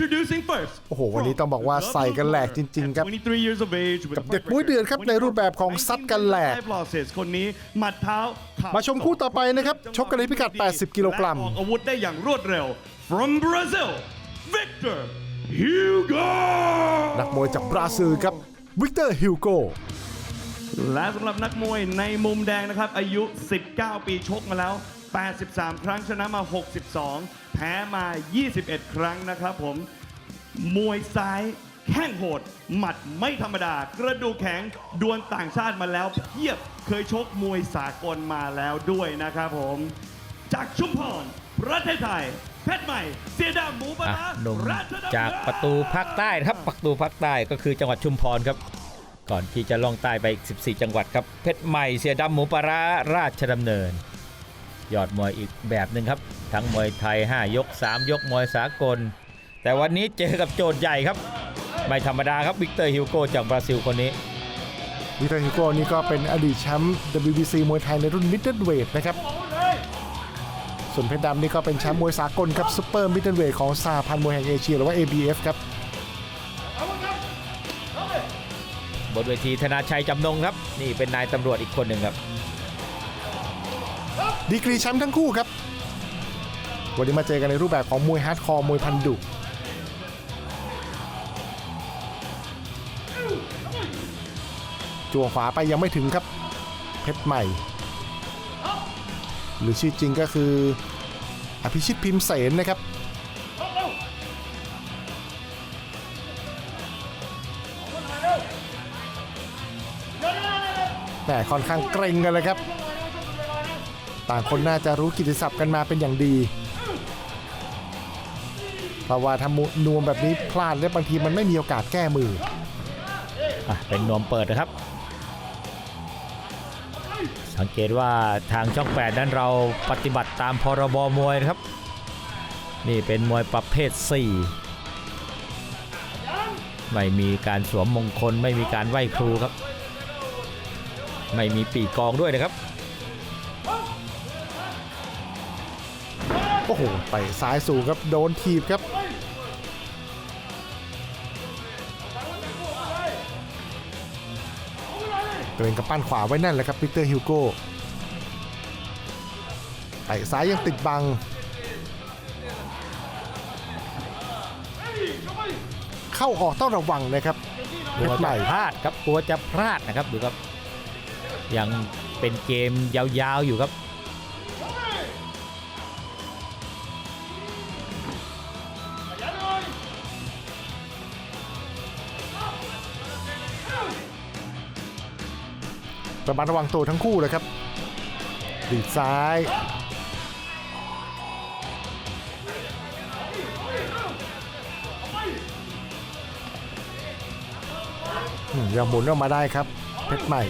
Introducing first โอ้โห วันนี้ต้องบอกว่าใส่กันแหลกจริง ๆ ครับ At 23 years of age with กับเด็กมุ้ยเดือดครับ ในรูปแบบของซัดกันแหลก25 losses คนนี้หมัดเท้าเข่มาชมคู่ต่อไปนะครับ ชกกันในพิกัด 80 กิโลกรัมและออกอาวุธได้อย่างรวดเร็ว from Brazil Victor Hugo นักมวยจากบราซิลครับวิกเตอร์ฮิวโกและสำหรับนักมวยในมุมแดงนะครับ อายุ 19 ปีชกมาแล้ว 83 ครั้งชนะมา 62 แพ้มา 21 ครั้งนะครับผม มวยซ้ายแข้งโหด หมัดไม่ธรรมดา กระดูกแข็งดวลต่างชาติมาแล้วเพียบเคยชกมวยสากลมาแล้วด้วยนะครับผม จากชุมพรประเทศไทยเพชรใหม่ เสียดาหมูปะอะนะหนุ่มราชดำเนิน จากประตูภาคใต้นะครับ ประตูภาคใต้ก็คือจังหวัดชุมพรครับ ก่อนที่จะล่องใต้ไปอีก14 จังหวัดครับ เพชรใหม่เสียดำหมูปลาร้าราชดำเนิน ยอดมวยอีกแบบหนึ่งครับ ทั้งมวยไทย 5 ยก 3 ยกมวยสากล แต่วันนี้เจอกับโจทย์ใหญ่ครับ ไม่ธรรมดาครับวิกเตอร์ฮิวโกจากบราซิลคนนี้วิกเตอร์ฮิวโกนี่ก็เป็นอดีตแชมป์ WBC มวยไทยในรุ่นมิดเดิลเวทนะครับ ส่วนเพชรดำนี่ก็เป็นแชมป์มวยสากลครับซูเปอร์มิดเดิลเวทของสหพันธ์มวยแห่งเอเชียหรือว่า ABF ครับบนเวทีธนาชัยจำนงครับ นี่เป็นนายตำรวจอีกคนหนึ่งครับ ดีกรีแชมป์ทั้งคู่ครับ วันนี้มาเจอกันในรูปแบบของมวยฮาร์ดคอร์มวยพันดุจั่วขวาไปยังไม่ถึงครับ เพชรใหม่ หรือชื่อจริงก็คือ อภิชิตพิมพ์เสนนะครับ แต่ค่อนข้างเกรงกันเลยครับ ต่างคนน่าจะรู้กิตติศัพท์กันมาเป็นอย่างดี เพราะว่าทำนวมแบบนี้พลาดแล้วบางทีมันไม่มีโอกาสแก้มืออะเป็นนวมเปิดนะครับ สังเกตว่าทางช่อง8นั้นเราปฏิบัติตามพรบมวยนะครับ นี่เป็นมวยประเภท 4 ไม่มีการสวมมงคลไม่มีการไหว้ครูครับ ไม่มีปีกกองด้วยนะครับ โอ้โหไปซ้ายสูงครับโดนทีบครับเกรงกับปั้นขวาไว้แน่นเลยครับวิเตอร์ฮิวโก้ไต่ซ้ายยังติดบัง เข้าออกต้องระวังนะครับกลัวจะม่พลาดครับกลัวจะพลาดนะครับดูครับ ยังเป็นเกมยาวๆอยู่ครับ ระมัดระวังตัวทั้งคู่เลยครับดีดซ้ายอืมยังหมุนออกมาได้ครับ เพชรใหม่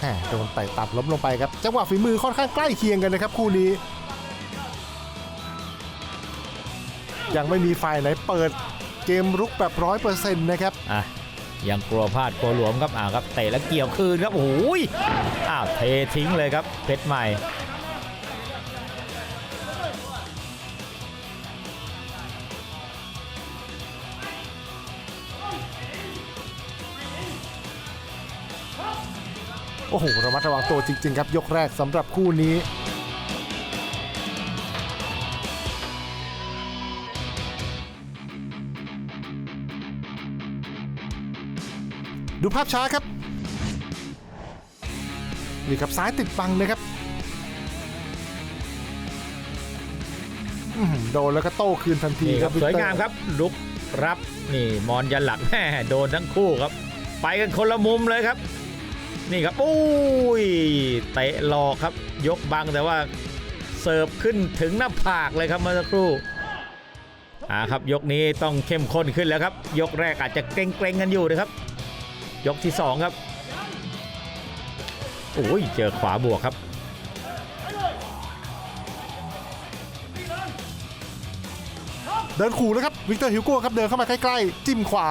แหมโดนไต่ตัดล้มลงไปครับ จังหวะฝีมือค่อนข้างใกล้เคียงกันนะครับ คู่นี้ ยังไม่มีฝ่ายไหนเปิด เกมรุกแบบร้อยเปอร์เซ็นต์นะครับอะยังกลัวพลาดกลัวหลวมครับอ่าครับเตะแล้วเกี่ยวคืนครับโอ้โหยอ้าวเททิ้งเลยครับเพชรใหม่โอ้โหระมัดระวังตัวจริง ๆ ครับ ยกแรกสำหรับคู่นี้ ดูภาพช้าครับนี่ครับซ้ายติดบังนะครับอื้อหือโดนแล้วก็โต้คืนทันทีนี่คครัรับบวิกสวยเตอร์งามครับลุกรับนี่มอนยันหลักแม่โดนทั้งคู่ครับ ไปกันคนละมุมเลยครับ นี่ครับอุ้ยเตะหลอกครับ ยกบังแต่ว่าเสิร์ฟขึ้นถึงหน้าผากเลยครับเมื่อสักครู่อ่าครับยกนี้ต้องเข้มข้นขึ้นแล้วครับ ยกแรกอาจจะเกรงๆกันอยู่นะครับ ยกที่สองครับโอ้ยเจอขวาบวกครับ เดินขู่แล้วครับ วิกเตอร์ฮิวโก้ครับ เดินเข้ามาใกล้ ๆ จิ้มขวา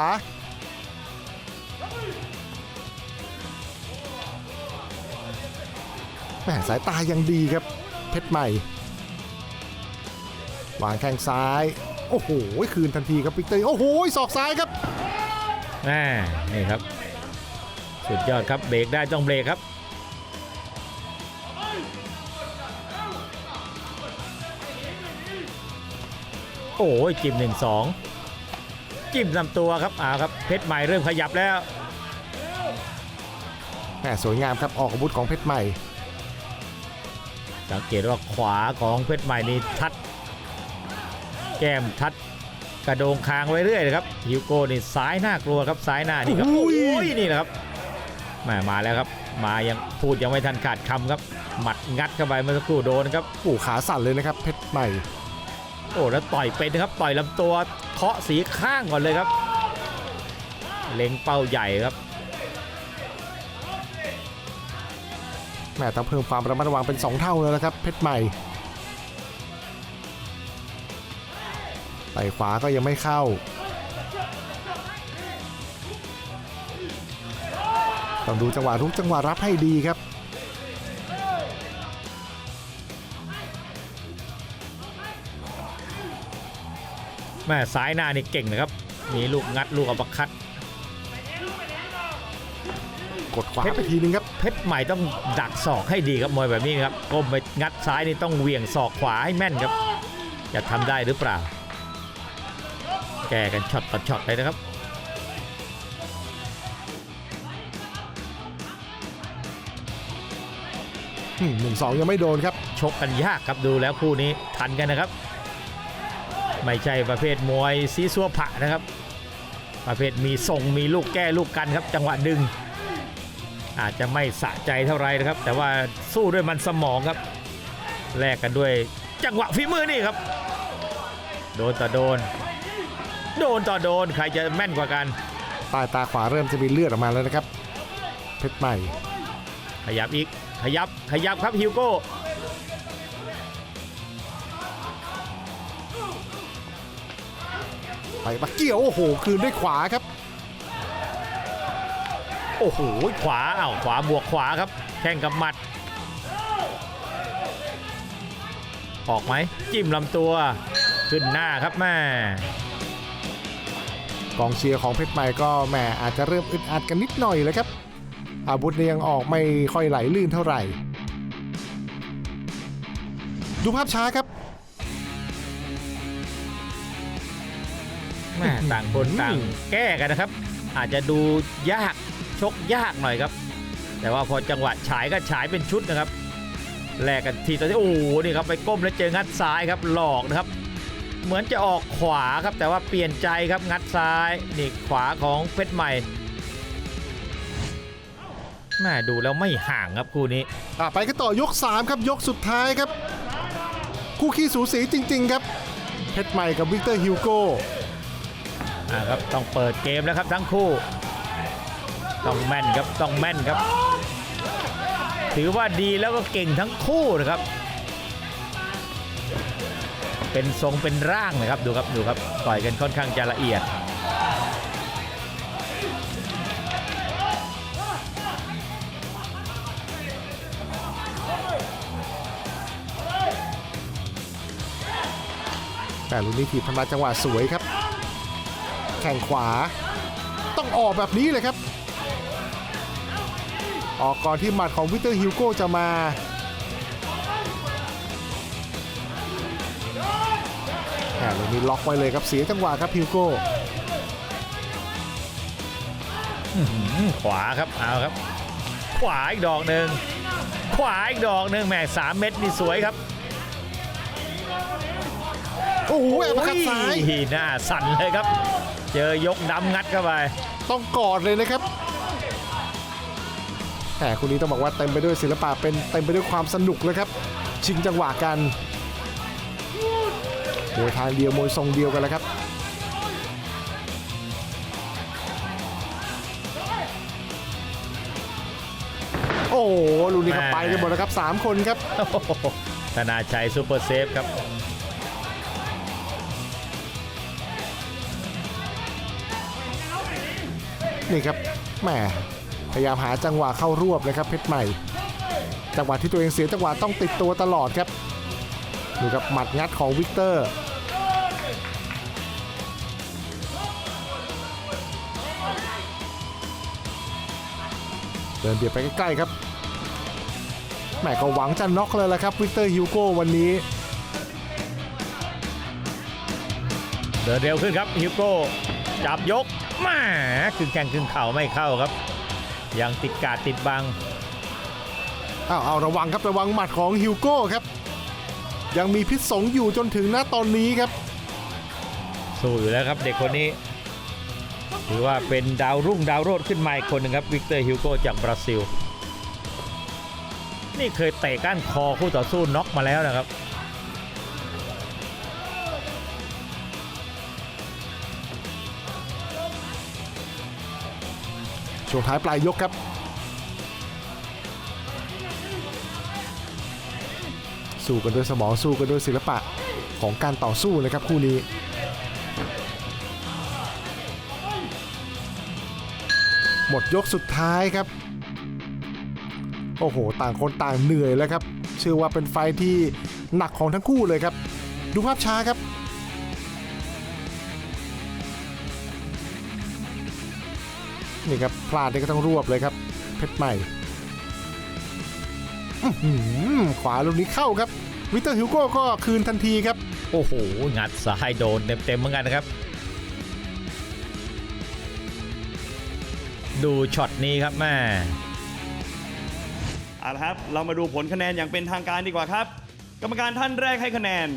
แหมสายตายังดีครับ เพชรใหม่ วางแข้งซ้าย โอ้โห คืนทันทีครับวิกเตอร์ โอ้โหศอกซ้ายครับแม่นี่ครับ สุดยอดครับเบรกได้ต้องเบรกครับ โอ้ยจิ้มหนึ่งสองจิ้มลำตัวครับอ่าครับเพชรใหม่เริ่มขยับแล้วแหมสวยงามครับออกอาวุธของเพชรใหม่ สังเกตว่าขวาของเพชรใหม่นี่ทัด แก้มทัดกระโดงคางไว้เรื่อยเลยครับฮิวโก้นี่ซ้ายหน้ากลัวครับซ้ายหน้านี่ครับอุ้โอ้ยยนี่แหละครับแห มามาแล้วครับ มายังพูดยังไม่ทันขาดคำครับ หมัดงัดเข้าไปเมื่อสักครู่โดนครับ โอ้ขาสั่นเลยนะครับเพชรใหม่ โอ้แล้วต่อยเป็นนะครับ ต่อยลำตัวเคาะสีข้างก่อนเลยครับ เล็งเป้าใหญ่ครับแหมต้องเพิ่มความระมัดระวังเป็น 2 เท่าแล้วนะครับ เพชรใหม่ไต่ขวาก็ยังไม่เข้า ต้องดูจังหวะทุกจังหวะรับให้ดีครับ แม่ซ้ายหน้านี่เก่งนะครับ มีลูกงัดลูกอัปเปอร์คัตกดขวาไปทีนึงครับเพชรใหม่ต้องดักศอกให้ดีครับมวยแบบนี้ครับก้มไปงัดซ้ายนี่ต้องเหวี่ยงศอกขวาให้แม่นครับ จะทำได้หรือเปล่า แก้กันช็อตต่อช็อตเลยนะครับ หนึ่งสองยังไม่โดนครับ ชกกันยากครับดูแล้วคู่นี้ทันกันนะครับ ไม่ใช่ประเภทมวยซีซัวผะนะครับ ประเภทมีทรงมีลูกแก้ลูกกันครับ จังหวะดึง อาจจะไม่สะใจเท่าไหรนะครับ แต่ว่าสู้ด้วยมันสมองครับแลกกันด้วยจังหวะฝีมือนี่ครับ โดนต่อโดน โดนต่อโดนใครจะแม่นกว่ากันใต้ตาขวาเริ่มจะมีเลือดออกมาแล้วนะครับ เพชรใหม่ขยับอีก ขยับขยับครับฮิวโก้ไปปักเกี่ยวโอ้โหคืนด้วยขวาครับ โอ้โหขวาอ้าวขวาบวกขวาครับ แข่งกับหมัด ออกไหมจิ้มลำตัวขึ้นหน้าครับแม่กองเชียร์ของเพชรใหม่ก็แหมอาจจะเริ่มอึดอัดกันนิดหน่อยเลยครับ อาวุธเนี่ยยังออกไม่ค่อยไหลลื่นเท่าไหร่ ดูภาพช้าครับแม่ต่างคนต่างแก้กันนะครับ อาจจะดูยากชกยากหน่อยครับ แต่ว่าพอจังหวะฉายก็ฉายเป็นชุดนะครับแลกกันทีตอนที่โอ้โหนี่ครับไปก้มแล้วเจองัดซ้ายครับหลอกนะครับ เหมือนจะออกขวาครับแต่ว่าเปลี่ยนใจครับงัดซ้ายนี่ขวาของเพชรใหม่ แม่ดูแล้วไม่ห่างครับคู่นี้อะไปกันต่อยก 3 ครับยกสุดท้ายครับ คู่ขี้สูสีจริง ๆ ครับเพชรใหม่กับวิกเตอร์ฮิวโก้อ่าครับต้องเปิดเกมแล้วครับทั้งคู่ ต้องแม่นครับต้องแม่นครับ ถือว่าดีแล้วก็เก่งทั้งคู่นะครับ เป็นทรงเป็นร่างนะครับดูครับดูครับต่อยกันค่อนข้างจะละเอียด แต่ลูกนี้ถีบทำลายจังหวะสวยครับ แข่งขวา ต้องออกแบบนี้เลยครับ ออกก่อนที่หมัดของวิเตอร์ฮิวโก้จะมา แหมลูกนี้ล็อกไว้เลยครับเสียจังหวะครับฮิวโก้ขวาครับเอาครับ ขวาอีกดอกหนึ่งขวาอีกดอกหนึ่งแหม่สามเม็ดนี่สวยครับ โอ้โหแอบมาคัดซ้ายโอ้หน้าสั่นเลยครับ เจอยกดำงัดเข้าไปต้องกอดเลยนะครับแต่คุณนี้ต้องบอกว่าเต็มไปด้วยศิลปะเป็นเต็มไปด้วยความสนุกเลยครับ ชิงจังหวะกันมวยทางเดียวมวยทรงเดียวกันแล้วครับโอ้โหลูกนี้ก็ไปกันหมดแล้วครับ 3 คนครับโอ้โหธนาชัยซูเปอร์เซฟครับ นี่ครับแหมพยายามหาจังหวะเข้ารวบนะครับเพชรใหม่ จังหวะที่ตัวเองเสียจังหวะต้องติดตัวตลอดครับดูครับหมัดงัดของวิกเตอร์เดินเบียดไปใกล้ๆครับแหมก็หวังจะน็อกเลยละครับวิกเตอร์ฮิวโก้วันนี้เดินเร็วขึ้นครับฮิวโก้จับยก แหมาครึ่งแข้งครึ่งเข่าไม่เข้าครับ ยังติดกาดติดบังอ้าวเอาระวังครับระวังหมัดของฮิวโก้ครับ ยังมีพิษสงอยู่จนถึงณตอนนี้ครับ สู้อยู่แล้วครับเด็กคนนี้ ถือว่าเป็นดาวรุ่งดาวโรดขึ้นมาอีกคนหนึ่งครับวิกเตอร์ฮิวโก้จากบราซิล นี่เคยเตะก้านคอคู่ต่อสู้น็อกมาแล้วนะครับ ช่วงท้ายปลายยกครับ สู้กันด้วยสมองสู้กันด้วยศิลปะของการต่อสู้นะครับคู่นี้หมดยกสุดท้ายครับ โอ้โห ต่างคนต่างเหนื่อยแล้วครับ เชื่อว่าเป็นไฟท์ที่หนักของทั้งคู่เลยครับ ดูภาพช้าครับ นี่ครับพลาดนี่ก็ต้องรวบเลยครับ เพชรใหม่อื้อหือขวาลูกนี้เข้าครับ วิกเตอร์ฮิวโก้ก็คืนทันทีครับ โอ้โห งัดซ้ายโดนเต็มๆเหมือนกันนะครับ ดูช็อตนี้ครับแม่เอาละครับ เรามาดูผลคะแนนอย่างเป็นทางการดีกว่าครับ กรรมการท่านแรกให้คะแนน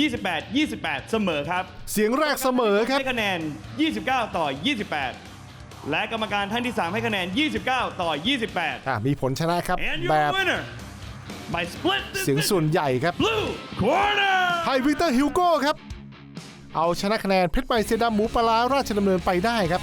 28 28 เสมอครับ เสียงแรกเสมอครับ ให้คะแนน 29 ต่อ 28 และกรรมการท่านที่ 3 ให้คะแนน 29 ต่อ 28 อะมีผลชนะครับ and แบ your บ winner by split เสียง decision ส่วนใหญ่ครับ blue corner ให้วิกเตอร์ฮิวโก้ครับ เอาชนะคะแนนเพชรใหม่เซดาหมูปลาร้าราชดำเนินไปได้ครับ